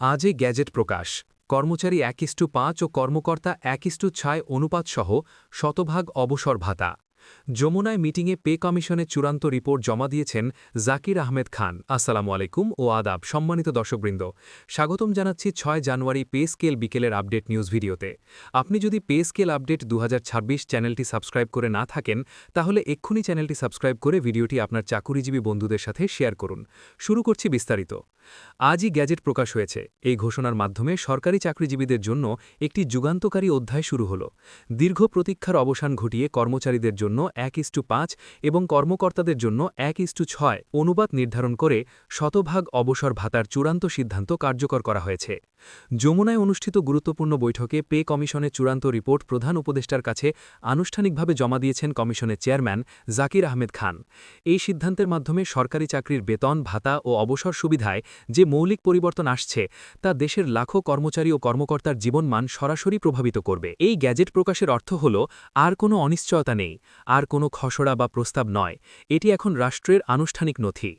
আজই গ্যাজেট প্রকাশ। কর্মচারী এক ইস্টু পাঁচ ও কর্মকর্তা এক ইস্টু ছয় অনুপাতসহ শতভাগ অবসর ভাতা যমুনায় মিটিংয়ে পে কমিশনে চূড়ান্ত রিপোর্ট জমা দিয়েছেন জাকির আহমেদ খান। আসসালামু আলাইকুম ও আদাব। সম্মানিত দর্শকবৃন্দ, স্বাগতম জানাচ্ছি ছয় জানুয়ারি পে স্কেল বিকেলের আপডেট নিউজ ভিডিওতে। আপনি যদি পে স্কেল আপডেট দু হাজার ছাব্বিশ চ্যানেলটি সাবস্ক্রাইব করে না থাকেন, তাহলে এক্ষুনি চ্যানেলটি সাবস্ক্রাইব করে ভিডিওটি আপনার চাকুরিজীবী বন্ধুদের সাথে শেয়ার করুন। শুরু করছি বিস্তারিত। আজই গ্যাজেট প্রকাশ হয়েছে। এই ঘোষণার মাধ্যমে সরকারি চাকরিজীবীদের জন্য একটি যুগান্তকারী অধ্যায় শুরু হল। দীর্ঘ প্রতীক্ষার অবসান ঘটিয়ে কর্মচারীদের জন্য এক ইস্টু পাঁচ এবং কর্মকর্তাদের জন্য এক ইস্টু ছয় অনুপাত নির্ধারণ করে শতভাগ অবসর ভাতার চূড়ান্ত সিদ্ধান্ত কার্যকর করা হয়েছে। যমুনায় অনুষ্ঠিত গুরুত্বপূর্ণ বৈঠকে পে কমিশনের চূড়ান্ত রিপোর্ট প্রধান উপদেষ্টার কাছে আনুষ্ঠানিকভাবে জমা দিয়েছেন কমিশনের চেয়ারম্যান জাকির আহমেদ খান। এই সিদ্ধান্তের মাধ্যমে সরকারি চাকরির বেতন, ভাতা ও অবসর সুবিধায় যে মৌলিক পরিবর্তন আসছে, তা দেশের লাখো কর্মচারী ও কর্মকর্তার জীবনমান সরাসরি প্রভাবিত করবে। এই গ্যাজেট প্রকাশের অর্থ হল, আর কোনো অনিশ্চয়তা নেই, আর কোনো খসড়া বা প্রস্তাব নয়। এটি এখন রাষ্ট্রের আনুষ্ঠানিক নথি।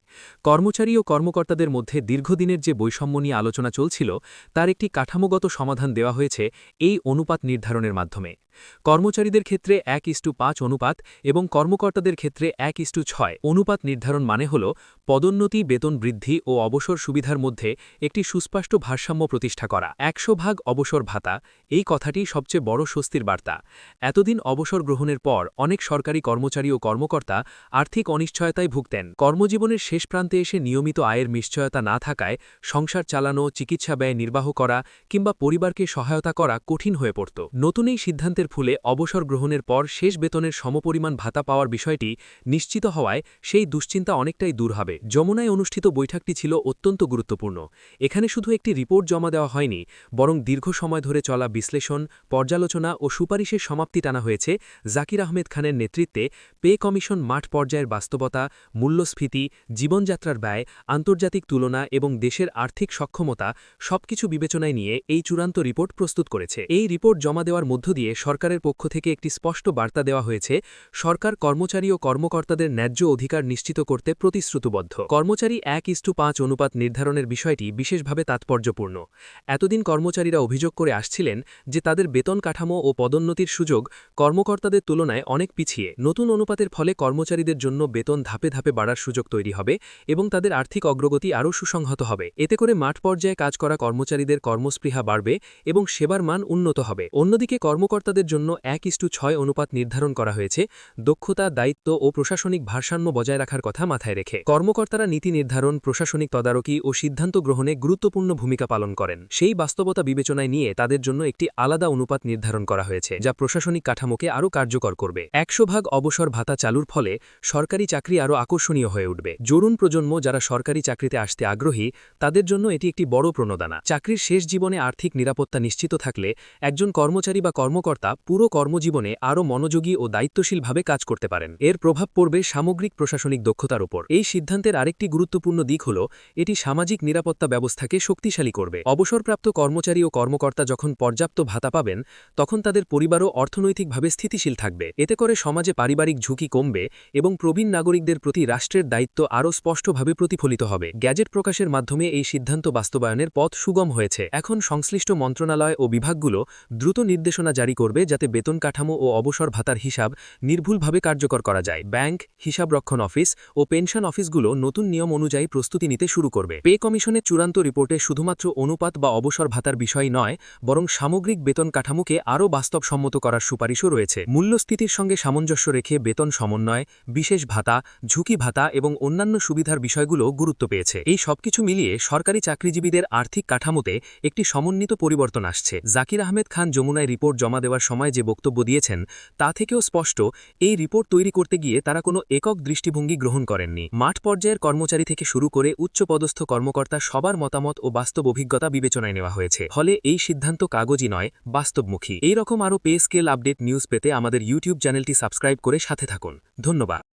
কর্মচারী ও কর্মকর্তাদের মধ্যে দীর্ঘদিনের যে বৈষম্য নিয়ে আলোচনা চলছিল তার একটি কাঠামোগত সমাধান দেওয়া হয়েছে এই অনুপাত নির্ধারণের মাধ্যমে। কর্মচারীদের ক্ষেত্রে এক ইস্টু পাঁচ অনুপাত এবং কর্মকর্তাদের ক্ষেত্রে এক ইস্টু ছয়। অনুপাত নির্ধারণ মানে হল পদোন্নতি, বেতন বৃদ্ধি ও অবসর সুবিধার মধ্যে একটি সুস্পষ্ট ভারসাম্য প্রতিষ্ঠা করা। একশো ভাগ অবসর ভাতা, এই কথাটি সবচেয়ে বড় স্বস্তির বার্তা। এতদিন অবসর গ্রহণের পর অনেক সরকারি কর্মচারী ও কর্মকর্তা আর্থিক অনিশ্চয়তায় ভুগতেন। কর্মজীবনের শেষ প্রান্তে এসে নিয়মিত আয়ের নিশ্চয়তা না থাকায় সংসার চালানো, চিকিৎসা ব্যয় নির্বাহ করা কিংবা পরিবারকে সহায়তা করা কঠিন হয়ে পড়ত। নতুন এই সিদ্ধান্তের ফুলে অবসর গ্রহণের পর শেষ বেতনের সমপরিমাণ ভাতা পাওয়ার বিষয়টি নিশ্চিত হওয়ায় সেই দুশ্চিন্তা অনেকটাই দূর হবে। যমুনায় অনুষ্ঠিত বৈঠকটি ছিল অত্যন্ত গুরুত্বপূর্ণ। এখানে শুধু একটি রিপোর্ট জমা দেওয়া হয়নি, বরং দীর্ঘ সময় ধরে চলা বিশ্লেষণ, পর্যালোচনা ও সুপারিশের সমাপ্তি টানা হয়েছে জাকির আহমেদ খানের নেতৃত্বে পে কমিশন মাঠ পর্যায়ের বাস্তবতা, মূল্যস্ফীতি, জীবনযাত্রার ব্যয়, আন্তর্জাতিক তুলনা এবং দেশের আর্থিক সক্ষমতা সবকিছু বিবেচনায় নিয়ে এই চূড়ান্ত রিপোর্ট প্রস্তুত করেছে। এই রিপোর্ট জমা দেওয়ার মধ্য দিয়ে সরকারের পক্ষ থেকে একটি স্পষ্ট বার্তা দেওয়া হয়েছে, সরকার কর্মচারী ও কর্মকর্তাদের ন্যায্য অধিকার নিশ্চিত করতে প্রতিশ্রুতবদ্ধ। কর্মচারী এক ইস্টু পাঁচ অনুপাত নির্ধারণের বিষয়টি বিশেষভাবে তাৎপর্যপূর্ণ। এতদিন কর্মচারীরা অভিযোগ করে আসছিলেন যে তাদের বেতন কাঠামো ও পদোন্নতির সুযোগ কর্মকর্তাদের তুলনায় অনেক পিছিয়ে। নতুন অনুপাতের ফলে কর্মচারীদের জন্য বেতন ধাপে ধাপে বাড়ার সুযোগ তৈরি হবে এবং তাদের আর্থিক অগ্রগতি আরও সুসংহত হবে। এতে করে মাঠ পর্যায়ে কাজ করা কর্মচারীদের কর্মস্পৃহা বাড়বে এবং সেবার মান উন্নত হবে। অন্যদিকে কর্মকর্তাদের জন্য এক ইস্টু ছয় অনুপাত নির্ধারণ করা হয়েছে, দক্ষতা, দায়িত্ব ও প্রশাসনিক ভারসাম্য বজায় রাখার কথা মাথায় রেখে। কর্মকর্তারা নীতি নির্ধারণ, প্রশাসনিক তদারকি ও সিদ্ধান্ত গ্রহণে গুরুত্বপূর্ণ ভূমিকা পালন করেন। সেই বাস্তবতা বিবেচনায় নিয়ে তাদের জন্য একটি আলাদা অনুপাত নির্ধারণ করা হয়েছে, যা প্রশাসনিক কাঠামোকে আরও কার্যকর করবে। একশো ভাগ অবসর ভাতা চালুর ফলে সরকারি চাকরি আরও আকর্ষণীয় হয়ে উঠবে। জরুন প্রজন্ম যারা সরকারি চাকরিতে আসতে আগ্রহী, তাদের জন্য এটি একটি বড় প্রণোদানা। চাকরির শেষ জীবনে আর্থিক নিরাপত্তা নিশ্চিত থাকলে একজন কর্মচারী বা কর্মকর্তা পুরো কর্মজীবনে আরও মনোযোগী ও দায়িত্বশীলভাবে কাজ করতে পারেন। এর প্রভাব পড়বে সামগ্রিক প্রশাসনিক দক্ষতার উপর। এই সিদ্ধান্তের আরেকটি গুরুত্বপূর্ণ দিক হল, এটি সামাজিক নিরাপত্তা ব্যবস্থাকে শক্তিশালী করবে। অবসরপ্রাপ্ত কর্মচারী ও কর্মকর্তা যখন পর্যাপ্ত ভাতা পাবেন, তখন তাদের পরিবারও অর্থনৈতিকভাবে স্থিতিশীল থাকবে। এতে করে সমাজে পারিবারিক ঝুঁকি কমবে এবং প্রবীণ নাগরিকদের প্রতি রাষ্ট্রের দায়িত্ব আরও স্পষ্টভাবে প্রতিফলিত হবে। গ্যাজেট প্রকাশের মাধ্যমে এই সিদ্ধান্ত বাস্তবায়নের পথ সুগম হয়েছে। এখন সংশ্লিষ্ট মন্ত্রণালয় ও বিভাগগুলো দ্রুত নির্দেশনা জারি করবে যাতে বেতন কাঠামো ও অবসর ভাতার হিসাব নির্ভুলভাবে কার্যকর করা যায়। ব্যাংক, হিসাবরক্ষণ অফিস ও পেনশন অফিসগুলো নতুন নিয়ম অনুযায়ী প্রস্তুতি নিতে শুরু করবে। পে কমিশনের চূড়ান্ত রিপোর্টে শুধুমাত্র অনুপাত বা অবসর ভাতার বিষয় নয়, বরং সামগ্রিক বেতন কাঠামোকে আরও বাস্তবসম্মত করার সুপারিশও রয়েছে। মূল্যস্থিতির সঙ্গে সামঞ্জস্য রেখে বেতন সমন্বয়, বিশেষ ভাতা, ঝুঁকি ভাতা এবং অন্যান্য সুবিধার বিষয়গুলো গুরুত্ব পেয়েছে। এই সবকিছু মিলিয়ে সরকারি চাকরিজীবীদের আর্থিক কাঠামোতে একটি সমন্বিত পরিবর্তন আসছে। জাকির আহমেদ খান যমুনায় রিপোর্ট জমা দেওয়ার সময় যে বক্তব্য দিয়েছেন, তা থেকেও স্পষ্ট, এই রিপোর্ট তৈরি করতে গিয়ে তারা কোনো একক দৃষ্টিভঙ্গি গ্রহণ করেননি। মাঠ পর্যায়ের কর্মচারী থেকে শুরু করে উচ্চপদস্থ কর্মকর্তা সবার মতামত ও বাস্তব অভিজ্ঞতা বিবেচনায় নেওয়া হয়েছে। ফলে এই সিদ্ধান্ত কাগজই নয়, বাস্তবমুখী। এইরকম আরও পে স্কেল আপডেট নিউজ পেতে আমাদের ইউটিউব চ্যানেলটি সাবস্ক্রাইব করে সাথে থাকুন। ধন্যবাদ।